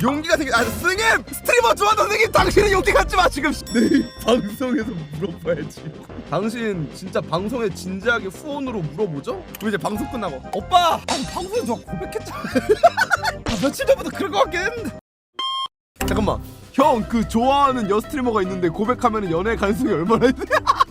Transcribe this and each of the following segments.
용기가 생겨 아 선생님! 스트리머 좋아하는 선생님 당신은 용기 갖지 마 지금! 내 방송에서 물어봐야지. 당신 진짜 방송에 진지하게 후원으로 물어보죠? 그럼 이제 방송 끝나고. 오빠! 아니 방송에 누가 고백했잖아. 아, 며칠 전부터 그런 거 같긴 했는데. 잠깐만. 형 그 좋아하는 여 스트리머가 있는데 고백하면 연애 가능성이 얼마나 있대?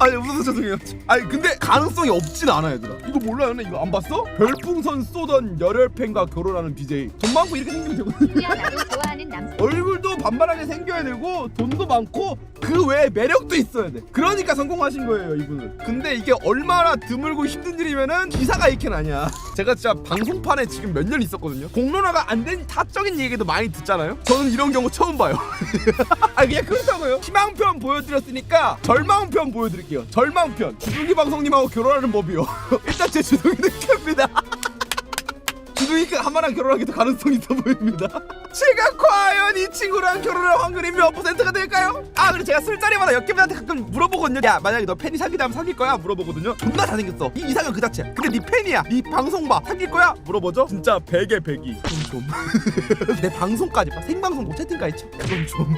아니 웃어서 죄송해요. 아니 근데 가능성이 없진 않아 얘들아. 이거 몰라요 네 이거 안 봤어? 별풍선 쏘던 열혈팬과 결혼하는 BJ 돈 많고 이렇게 생기면 되거든 야 나도 좋아하는 남 얼굴 도 반반하게 생겨야 되고 돈도 많고 그 외에 매력도 있어야 돼. 그러니까 성공하신 거예요 이분은. 근데 이게 얼마나 드물고 힘든 일이면은 기사가 이렇게 나냐 제가 진짜 방송판에 지금 몇 년 있었거든요. 공론화가 안된 사적인 얘기도 많이 듣잖아요? 저는 이런 경우 처음 봐요. 아 그냥 그렇다고요. 희망편 보여드렸으니까 절망편 보여드릴게요. 절망편. 주둥이 방송님하고 결혼하는 법이요. 일단 제 주둥이는 캡니다. 주둥이가 한마랑 결혼하기도 가능성이 있어 보입니다. 제가 과연 이 친구랑 결혼할 확률이 몇 퍼센트가 될까요? 아 그리고 제가 술자리마다 역캠한테 가끔 물어보거든요. 야 만약에 너 팬이 사귀다면 사귈 거야? 물어보거든요. 존나 잘생겼어. 이 이상형 그 자체. 근데 네 팬이야. 네 방송 봐. 사귈 거야? 물어보죠. 진짜 100에 100이. 그럼 좀. 내 방송까지 봐. 생방송 뭐 채팅까지 쳐. 그럼 좀.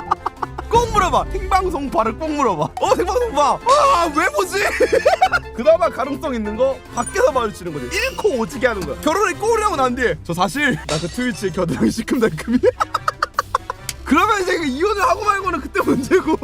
꼭 물어봐. 생방송 봐를 꼭 물어봐. 어 생방송 봐. 아왜 보지? 그나마 가능성 있는 거 밖에서 마주치는 거지. 잃고 오지게 하는 거야. 결혼을 꼬리하고 난 뒤에 저 사실 나 그 트위치에 겨드랑이 시큼달큼이. 그러면 이제 그 이혼을 하고 말고는 그때 문제고.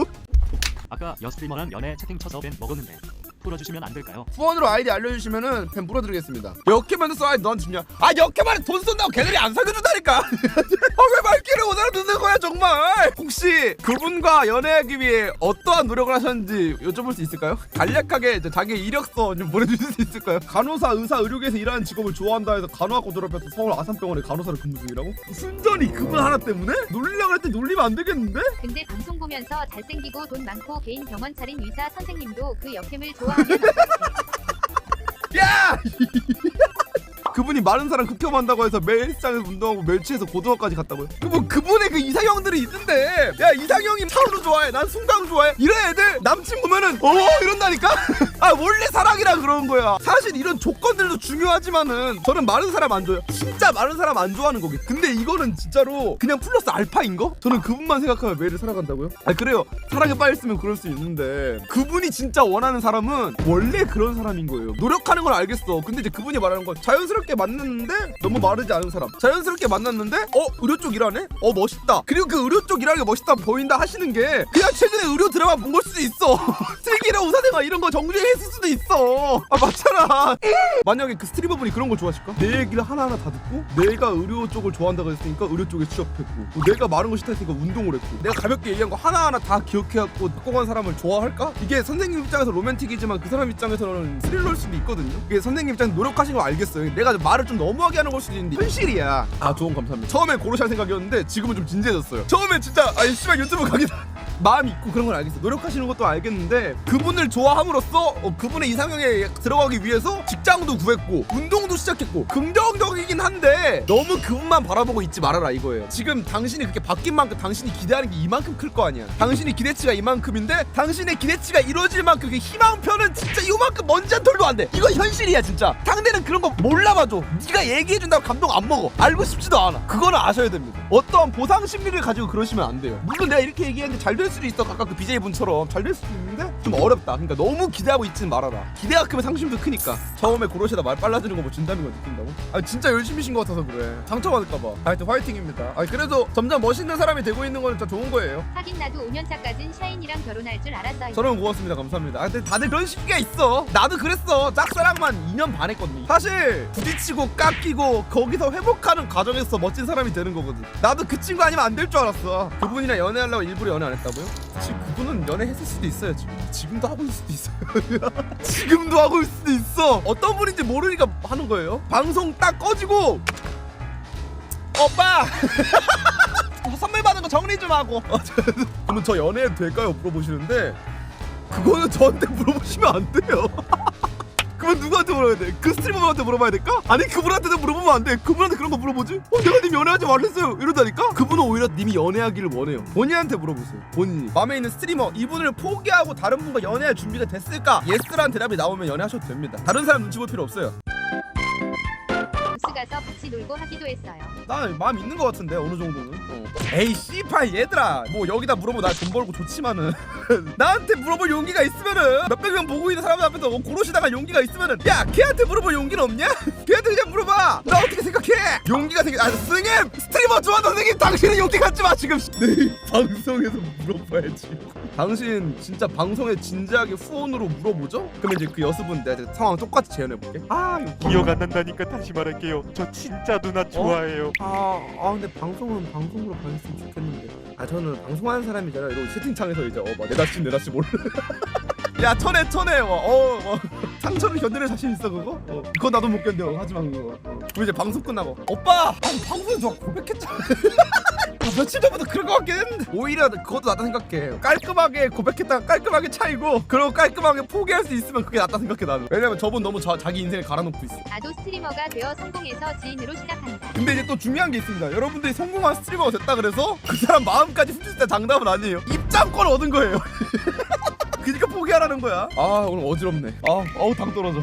아까 여스트리머랑 연애 채팅 쳐서 벤 먹었는데 풀어주시면 안 될까요? 후원으로 아이디 알려주시면은 팬 물어드리겠습니다. 역해만 써 아이디 넌 주냐? 아 역해만 돈 쓴다고 걔들이 안 사귀어준다니까. 아왜 말귀를 못 알아듣는 거야 정말? 혹시 그분과 연애하기 위해 어떠한 노력을 하셨는지 여쭤볼 수 있을까요? 간략하게 이제 자기 이력서 좀 보내주실 수 있을까요? 간호사, 의사, 의료계에서 일하는 직업을 좋아한다 해서 간호학과 졸업해서 서울 아산병원에 간호사로 근무 중이라고? 순전히 그분 하나 때문에? 놀리려고 했더니 놀리면 안 되겠는데? 근데 방송 보면서 잘생기고 돈 많고 개인 병원 차린 의사 선생님도 그 역캠을 좋아 yeah! 그분이 마른 사람 극혐한다고 해서 매일 헬스장에서 운동하고 멸치에서 고등어까지 갔다고요? 그분 그분의 그 이상형들이 있는데. 야 이상형이 차우도 좋아해. 난 순강 좋아해. 이런 애들 남친 보면은 어 이런다니까? 아 원래 사랑이라 그런 거야. 사실 이런 조건들도 중요하지만은 저는 마른 사람 안 좋아요. 진짜 마른 사람 안 좋아하는 거기 근데 이거는 진짜로 그냥 플러스 알파인 거? 저는 그분만 생각하면 매일을 살아간다고요? 아 그래요. 사랑에 빠졌으면 그럴 수 있는데. 그분이 진짜 원하는 사람은 원래 그런 사람인 거예요. 노력하는 건 알겠어. 근데 이제 그분이 말하는 건 자연스럽게 만났는데 너무 마르지 않은 사람. 자연스럽게 만났는데 어 의료 쪽 일하네? 어 멋있다. 그리고 그 의료 쪽 일하는 게 멋있다 보인다 하시는 게 그냥 최근에 의료 드라마 본 걸 수도 있어. 슬기로운 의사생활 이런 거 정주행했을 수도 있어. 아 맞잖아. 만약에 그 스트리머분이 그런 걸 좋아하실까? 내 얘기를 하나하나 다 듣고 내가 의료 쪽을 좋아한다고 했으니까 의료 쪽에 취업했고 또 내가 마른 거 싫다 했으니까 운동을 했고 내가 가볍게 얘기한 거 하나하나 다 기억해갖고 갖고 간 사람을 좋아할까? 이게 선생님 입장에서 로맨틱이지만 그 사람 입장에서는 스릴러일 수도 있거든요. 이게 선생님 입장에서 노력하신 거 알겠어요. 내가 좀 말을 좀 너무하게 하는 걸 수도 있는데 현실이야. 아 조언 감사합니다. 처음엔 고로시 할 생각이었는데 지금은 좀 진지해졌어요. 처음엔 진짜 아이 씨발 유튜브 가기다 마음이 있고 그런 건 알겠어. 노력하시는 것도 알겠는데 그분을 좋아함으로써 어, 그분의 이상형에 들어가기 위해서 직장도 구했고 운동도 시작했고 긍정적이긴 한데 너무 그분만 바라보고 있지 말아라 이거예요. 지금 당신이 그렇게 바뀐 만큼 당신이 기대하는 게 이만큼 클 거 아니야. 당신이 기대치가 이만큼인데 당신의 기대치가 이루어질 만큼 그 희망표는 진짜 이만큼 먼지 한 털도 안 돼. 이거 현실이야 진짜. 상대는 그런 거 몰라봐줘. 네가 얘기해준다고 감동 안 먹어. 알고 싶지도 않아. 그거는 아셔야 됩니다. 어떠한 보상 심리를 가지고 그러시면 안 돼요. 물론 내가 이렇게 얘기했는데 잘 될 수도 있어. 아까 그 BJ 분처럼 잘 될 수도 있는데 좀 어렵다. 그러니까 너무 기대하고 있지는 말아라. 기대가 크면 상심도 크니까. 처음에 고로시다 말 빨라지는 거뭐 진담인 거 느낀다고? 아 진짜 열심히신 것 같아서 그래. 상처받을까봐. 하여튼 화이팅입니다. 아 그래도 점점 멋있는 사람이 되고 있는 건 진짜 좋은 거예요. 하긴 나도 5년차까진 샤인이랑 결혼할 줄 알았어 저런 고맙습니다. 감사합니다. 아, 근데 다들 그런 시기가 있어. 나도 그랬어. 짝사랑만 2년 반 했거든 사실 부딪히고 깎이고 거기서 회복하는 과정에서 멋진 사람이 되는 거거든. 나도 그 친구 아니면 안 될 줄 알았어. 그분이랑 연애하려고 일부러 연애 안 했다고요? 지금 그분은 연애했을 수도 있어요 지금 지금도 하고 있을 수도 있어요. 지금도 하고 있을 수도 있어. 어떤 분인지 모르니까 하는 거예요. 방송 딱 꺼지고 오빠! 선물 받은 거 정리 좀 하고. 어, 저- 그러면 저 연애해도 될까요? 물어보시는데 그거는 저한테 물어보시면 안 돼요 그건 누구한테 물어야 돼? 그 스트리머한테 물어봐야 될까? 아니 그분한테도 물어보면 안 돼. 그분한테 그런 거 물어보지? 어 내가 님 연애하지 말랬어요. 이러다니까? 그분은 오히려 님이 연애하기를 원해요. 본인한테 물어보세요. 본인이 마음에 있는 스트리머 이분을 포기하고 다른 분과 연애할 준비가 됐을까? 예스라는 대답이 나오면 연애하셔도 됩니다. 다른 사람 눈치 볼 필요 없어요. 가서 같이 놀고 하기도 했어요. 나 마음 있는 것 같은데 어느 정도는. 어. 에이 씨발 얘들아! 뭐 여기다 물어보 나돈 벌고 좋지만은. 나한테 물어볼 용기가 있으면은. 몇백 명 보고 있는 사람 앞에서 뭐 고로시 당할 용기가 있으면은. 야 걔한테 물어볼 용기는 없냐? 걔한테 그냥 물어봐! 나 어떻게 생각해? 용기가 생겨 아 선생님! 스트리머 좋아하는 선생님 당신은 용기 갖지 마 지금! 내 방송에서 물어봐야지 당신 진짜 방송에 진지하게 후원으로 물어보죠? 그러면 이제 그 여수분 내가 상황 똑같이 재현해볼게 아 이거 기억 안 난다니까 다시 말할게요. 저 진짜 누나 좋아해요. 아, 아 근데 방송은 방송으로 봐줬으면 좋겠는데 아 저는 방송하는 사람이잖아 이러고 채팅창에서 이제 어막 내다씨 내다씨 몰라 야 천해 천해 어, 어, 어. 상처를 견뎌낼 자신 있어 그거? 어. 그거 나도 못 견뎌 하지만 그거 어. 그리고 이제 방송 끝나고 오빠 아니 방송에서 저 고백했잖아 아, 며칠 전부터 그런 거 같긴 했는데 오히려 그것도 낫다 생각해 깔끔하게 고백했다가 깔끔하게 차이고 그리고 깔끔하게 포기할 수 있으면 그게 낫다 생각해 나는 왜냐면 저분 너무 자, 자기 인생을 갈아놓고 있어 아도 스트리머가 되어 성공해서 지인으로 시작한다. 근데 이제 또 중요한 게 있습니다. 여러분들이 성공한 스트리머가 됐다 그래서 그 사람 마음까지 훔칠 때 장담은 아니에요. 입장권 얻은 거예요. 그니까 포기하라는 거야. 아 오늘 어지럽네. 아 어우 당 떨어져.